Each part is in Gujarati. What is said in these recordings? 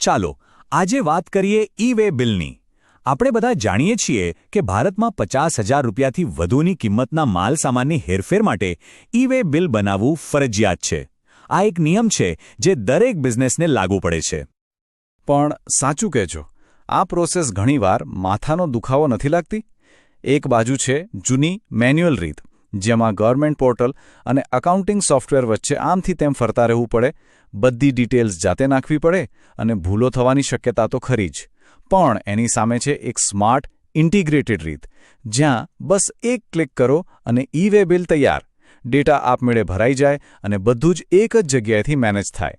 ચાલો, આજે વાત કરીએ ઈ વે બિલની. આપણે બધા જાણીએ છીએ કે ભારતમાં પચાસ હજાર રૂપિયાથી વધુની કિંમતના માલ સામાનની હેરફેર માટે ઈ વે બિલ બનાવવું ફરજિયાત છે. આ એક નિયમ છે જે દરેક બિઝનેસને લાગુ પડે છે. પણ સાચું કહેજો, આ પ્રોસેસ ઘણીવાર માથાનો દુખાવો નથી લાગતી? એક બાજુ છે જૂની મેન્યુઅલ રીત. જેમાં ગવર્મેન્ટ પોર્ટલ અને અકાઉન્ટિંગ સોફ્ટવેર વચ્ચે આમથી તેમ ફરતા રહેવું પડે, બધી ડિટેલ્સ જાતે નાખવી પડે અને ભૂલો થવાની શક્યતા તો ખરી જ. પણ એની સામે છે એક સ્માર્ટ, ઇન્ટિગ્રેટેડ રીત, જ્યાં બસ એક ક્લિક કરો અને ઈ વે બિલ તૈયાર. ડેટા આપમેળે ભરાઈ જાય અને બધું જ એક જ જગ્યાએથી મેનેજ થાય.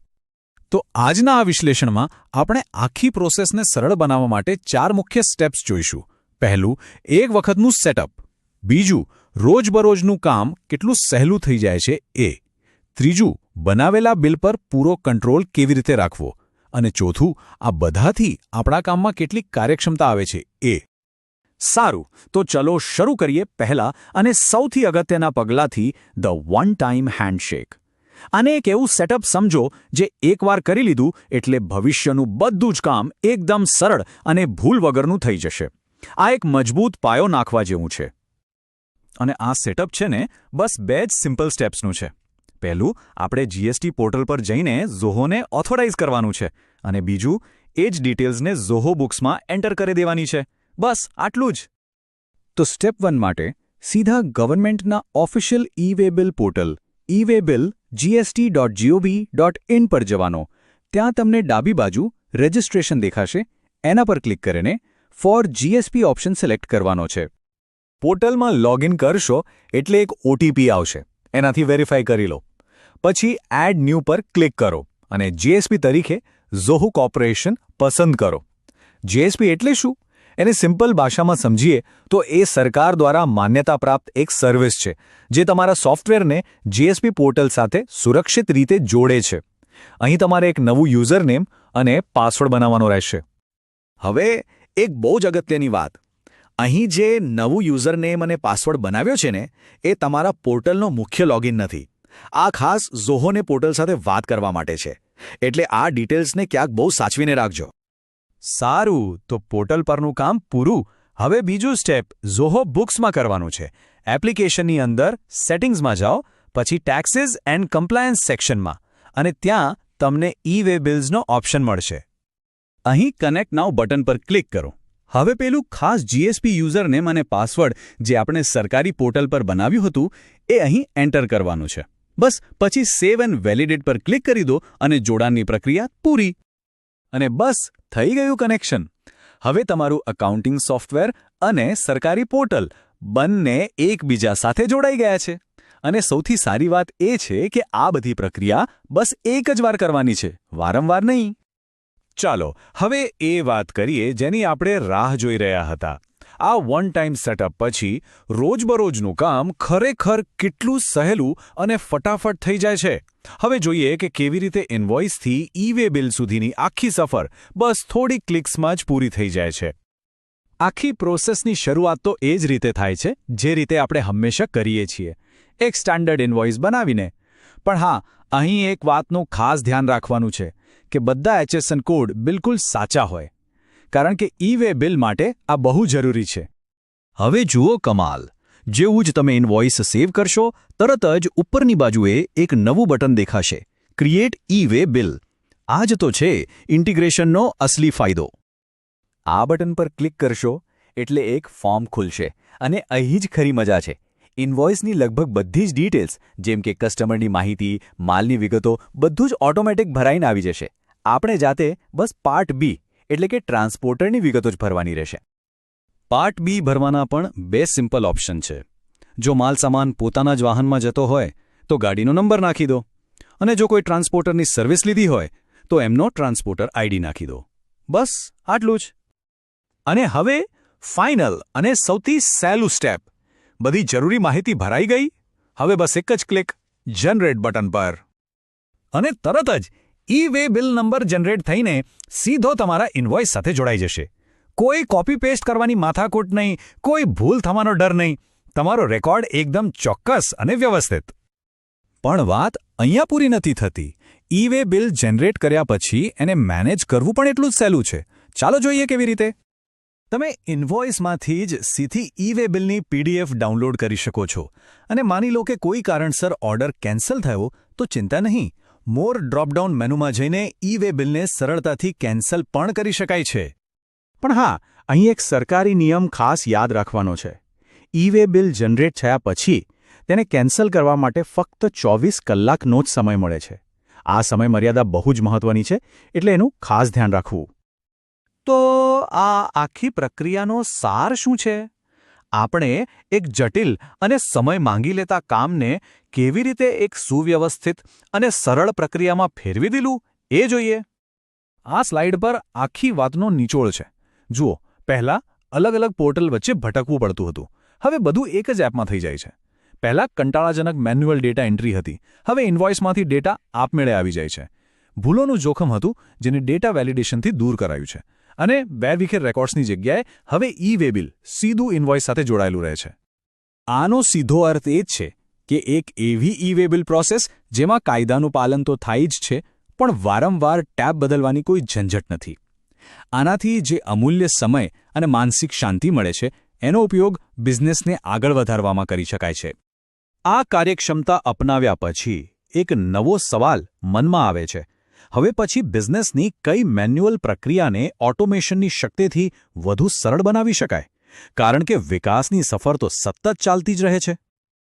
તો આજના આ વિશ્લેષણમાં આપણે આખી પ્રોસેસને સરળ બનાવવા માટે ચાર મુખ્ય સ્ટેપ્સ જોઈશું. પહેલું, એક વખતનું સેટઅપ. બીજું, રોજબરોજનું કામ કેટલું સહેલું થઈ જાય છે એ. ત્રીજું, બનાવેલા બિલ પર પૂરો કંટ્રોલ કેવી રીતે રાખવો? અને ચોથું, આ બધાથી આપણા કામમાં કેટલી કાર્યક્ષમતા આવે છે એ. સારું, તો ચલો શરૂ કરીએ પહેલા અને સૌથી અગત્યના પગલાંથી ધ વન ટાઈમ હેન્ડશેક. આને એક એવું સેટઅપ સમજો જે એકવાર કરી લીધું એટલે ભવિષ્યનું બધું જ કામ એકદમ સરળ અને ભૂલ વગરનું થઈ જશે. આ એક મજબૂત પાયો નાખવા જેવું છે. અને આ સેટઅપ છે ને, બસ બે જ સિમ્પલ સ્ટેપ્સનું છે. પહેલું, આપણે જીએસટી પોર્ટલ પર જઈને ઝોહોને ઓથોરાઇઝ કરવાનું છે અને બીજું, એ જ ડિટેલ્સને ઝોહો બુક્સમાં એન્ટર કરી દેવાની છે. બસ, આટલું જ. તો સ્ટેપ વન માટે, સીધા ગવર્મેન્ટના official e way bill portal e way bill GST dot GOV dot in પર જવાનો. ત્યાં તમને ડાબી બાજુ રજિસ્ટ્રેશન દેખાશે. એના પર ક્લિક કરીને ફોર જીએસપી ઓપ્શન સિલેક્ટ કરવાનો છે. પોર્ટલમાં લોગિન કરશો એટલે એક ઓટીપી આવશે. એનાથી વેરીફાઈ કરી લો. પછી એડ ન્યૂ પર ક્લિક કરો અને જીએસપી તરીકે ઝોહુ કોર્પોરેશન પસંદ કરો. જીએસપી એટલે શું? એને સિમ્પલ ભાષામાં સમજીએ તો એ સરકાર દ્વારા માન્યતા પ્રાપ્ત એક સર્વિસ છે, જે તમારા સોફ્ટવેરને જીએસપી પોર્ટલ સાથે સુરક્ષિત રીતે જોડે છે. અહીં તમારે એક નવું યુઝરનેમ અને પાસવર્ડ બનાવવાનો રહેશે. હવે એક બહુ જ અગત્યની વાત. અહીં જે નવું યુઝરનેમ અને પાસવર્ડ બનાવ્યો છે ને એ તમારા પોર્ટલનો મુખ્ય લોગિન નથી. આ ખાસ ઝોહોને પોર્ટલ સાથે વાત કરવા માટે છે. એટલે આ ડિટેલ્સને ક્યાંક બહુ સાચવીને રાખજો. સારું તો પોર્ટલ પરનું કામ પૂરું. હવે બીજું સ્ટેપ ઝોહો બુક્સમાં કરવાનું છે. એપ્લિકેશનની અંદર સેટિંગ્સમાં જાઓ પછી ટેક્સીસ એન્ડ કમ્પ્લાયન્સ સેક્શનમાં અને ત્યાં તમને ઈ વે બિલ્સનો ઓપ્શન મળશે. અહીં કનેક્ટ નાવ બટન પર ક્લિક કરો. હવે પેલું ખાસ જીએસપી યુઝરનેમ અને પાસવર્ડ જે આપણે સરકારી પોર્ટલ પર બનાવ્યું હતું, એ અહીં એન્ટર કરવાનું છે. બસ, પછી સેવ એન્ડ વેલિડેટ પર ક્લિક કરી દો અને જોડાણની પ્રક્રિયા પૂરી. અને બસ, થઈ ગયું કનેક્શન. હવે તમારું અકાઉન્ટિંગ સોફ્ટવેર અને સરકારી પોર્ટલ બંને એકબીજા સાથે જોડાઈ ગયા છે. અને સૌથી સારી વાત એ છે કે આ બધી પ્રક્રિયા બસ એક જ વાર કરવાની છે. વારંવાર નહીં. ચાલો, હવે એ વાત કરીએ જેની આપણે રાહ જોઈ રહ્યા હતા. આ વન ટાઈમ સેટઅપ પછી રોજબરોજનું કામ ખરેખર કેટલું સહેલું અને ફટાફટ થઈ જાય છે. હવે જોઈએ કે કેવી રીતે ઇન્વોઇસથી ઈ બિલ સુધીની આખી સફર બસ થોડી ક્લિક્સમાં જ પૂરી થઈ જાય છે. આખી પ્રોસેસની શરૂઆત તો એ જ રીતે થાય છે, જે રીતે આપણે હંમેશા કરીએ છીએ. એક સ્ટાન્ડર્ડ ઇન્વોઇસ બનાવીને. પણ હા, અહીં એક વાતનું ખાસ ધ્યાન રાખવાનું છે. કે બધા એચએસએન કોડ બિલકુલ સાચા હોય, કારણ કે ઈ વે બિલ માટે આ બહુ જરૂરી છે. હવે જુઓ કમાલ. જેવું જ તમે ઇનવોઇસ સેવ કરશો, તરત જ ઉપરની બાજુએ એક નવું બટન દેખાશે. Create e way bill. આ જ તો છે ઇન્ટિગ્રેશનનો અસલી ફાયદો. આ બટન પર ક્લિક કરશો, એટલે એક ફોર્મ ખુલશે. અને અહીં જ ખરી મજા છે. ઇન્વોઇસની લગભગ બધી જ ડિટેલ્સ, જેમ કે કસ્ટમરની માહિતી, માલની વિગતો, બધું જ ઓટોમેટિક ભરાઈને આવી જશે. આપણે જાતે બસ પાર્ટ બી એટલે કે ટ્રાન્સપોર્ટરની વિગતો જ ભરવાની રહેશે. પાર્ટ બી ભરવાના પણ બે સિમ્પલ ઓપ્શન છે. જો માલ સામાન પોતાના જ વાહનમાં જતો હોય, તો ગાડીનો નંબર નાખી દો. અને જો કોઈ ટ્રાન્સપોર્ટરની સર્વિસ લીધી હોય, તો એમનો ટ્રાન્સપોર્ટર આઈડી નાખી દો. બસ, આટલું જ. અને હવે, ફાઇનલ અને સૌથી સહેલું સ્ટેપ. બધી જરૂરી માહિતી ભરાઈ ગઈ? હવે બસ એક જ ક્લિક, જનરેટ બટન પર. અને તરત જ e way bill number generate થઈને સીધો તમારા ઇન્વોઇસ સાથે જોડાઈ જશે. કોઈ કોપી પેસ્ટ કરવાની માથાકૂટ નહીં, કોઈ ભૂલ થવાનો ડર નહીં. તમારો રેકોર્ડ એકદમ ચોક્કસ અને વ્યવસ્થિત. પણ વાત અહીંયા પૂરી નથી થતી. ઈ વે બિલ જનરેટ કર્યા પછી એને મેનેજ કરવું પણ એટલું જ સહેલું છે. ચાલો જોઈએ કેવી રીતે. તમે ઇન્વોઇસમાંથી જ સીધી ઈ વે બિલની પીડીએફ ડાઉનલોડ કરી શકો છો. અને માની લો કે કોઈ કારણસર ઓર્ડર કેન્સલ થયો, તો ચિંતા નહીં. મોર ડ્રોપડાઉન મેનુમાં જઈને ઈ વે બિલને સરળતાથી કેન્સલ પણ કરી શકાય છે. પણ હા, અહીં એક સરકારી નિયમ ખાસ યાદ રાખવાનો છે. ઈ વે બિલ જનરેટ થયા પછી તેને કેન્સલ કરવા માટે ફક્ત ચોવીસ કલાકનો જ સમય મળે છે. આ સમય મર્યાદા બહુ જ મહત્વની છે, એટલે એનું ખાસ ધ્યાન રાખવું. તો આ આખી પ્રક્રિયાનો સાર શું છે? આપણે એક જટિલ અને સમય માંગી લેતા કામને કેવી રીતે એક સુવ્યવસ્થિત અને સરળ પ્રક્રિયામાં ફેરવી દીધું એ જોઈએ. આ સ્લાઇડ પર આખી વાતનો નિચોળ છે. જુઓ, પહેલાં અલગ અલગ પોર્ટલ વચ્ચે ભટકવું પડતું હતું. હવે બધું એક જ એપમાં થઈ જાય છે. પહેલાં કંટાળાજનક મેન્યુઅલ ડેટા એન્ટ્રી હતી. હવે ઇન્વોઇસમાંથી ડેટા આપમેળે આવી જાય છે. ભૂલોનું જોખમ હતું, જેને ડેટા વેલિડેશનથી દૂર કરાયું છે. અને વેરવિખેર રેકોર્ડ્સની જગ્યાએ હવે ઈ વે સીધું ઇન્વોઇસ સાથે જોડાયેલું રહે છે. આનો સીધો અર્થ એ જ છે કે એક એવી ઈ વે પ્રોસેસ જેમાં કાયદાનું પાલન તો થાય જ છે, પણ વારંવાર ટેબ બદલવાની કોઈ ઝંઝટ નથી. આનાથી જે અમૂલ્ય સમય અને માનસિક શાંતિ મળે છે, એનો ઉપયોગ બિઝનેસને આગળ વધારવામાં કરી શકાય છે. આ કાર્યક્ષમતા અપનાવ્યા પછી એક નવો સવાલ મનમાં આવે છે હવે પછી બિઝનેસની કઈ મેન્યુઅલ પ્રક્રિયાને ઓટોમેશનની શક્તિથી વધુ સરળ બનાવી શકાય? કારણ કે વિકાસની સફર તો સતત ચાલતી જ રહે છે.